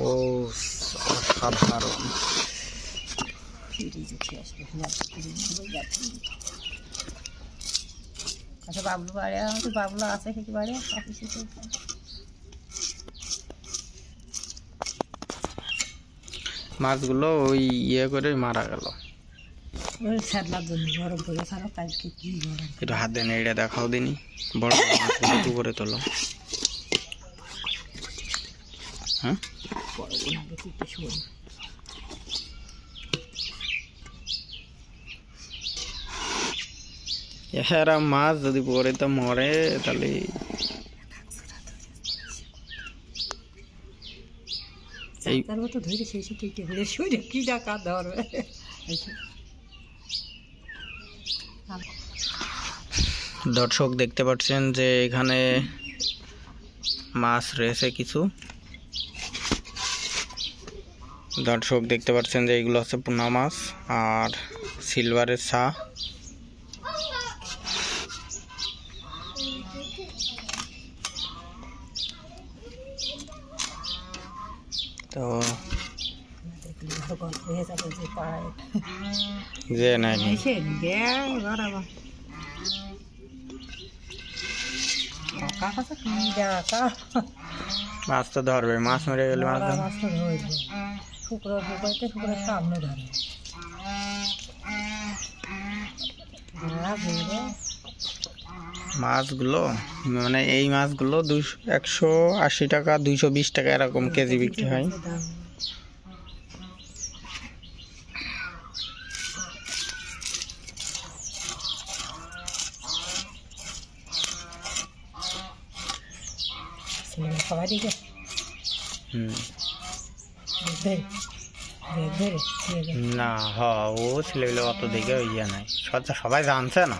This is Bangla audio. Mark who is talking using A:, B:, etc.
A: ও অসাধারণ
B: আচ্ছা বাবলু বাড়ি আমাদের বাবলু আছে কিছু বাড়ি অফিসে
A: মাছগুলো ওই ইয়ে করে মারা গেল।
B: ওই ছাড়লার জন্য গরম করে কি
A: হাত নেড়ে দেখাও দিনি। বড় করে তোলো। হ্যাঁ? এরা মাছ যদি পরে তো মরে তাহলে এই
B: তার মতো ধরে সেই সব কে হলে শুনে কি টাকা ধরবে
A: দর্শক দেখতে পাচ্ছেন যে এখানে মাছ রয়েছে কিছু। দর্শক দেখতে পাচ্ছেন যে এইগুলো হচ্ছে পোনা মাছ আর সিলভারের ছা তো
B: যে বাড়াবা কাকা
A: মাছ তো ধরবে, মাছ মেরে গেলে মাছ ধরবে।
B: শুক্র শুক্র সামনে ধরে
A: মাছগুলো মানে এই মাছগুলো দুশো একশো আশি টাকা, দুইশো বিশ টাকা এরকম কেজি বিক্রি হয়।
B: সবাই দিকে ধরে
A: না হ ও ছেলেগুলো অত দেখে ইয়ে নাই সব- সবাই জানছে না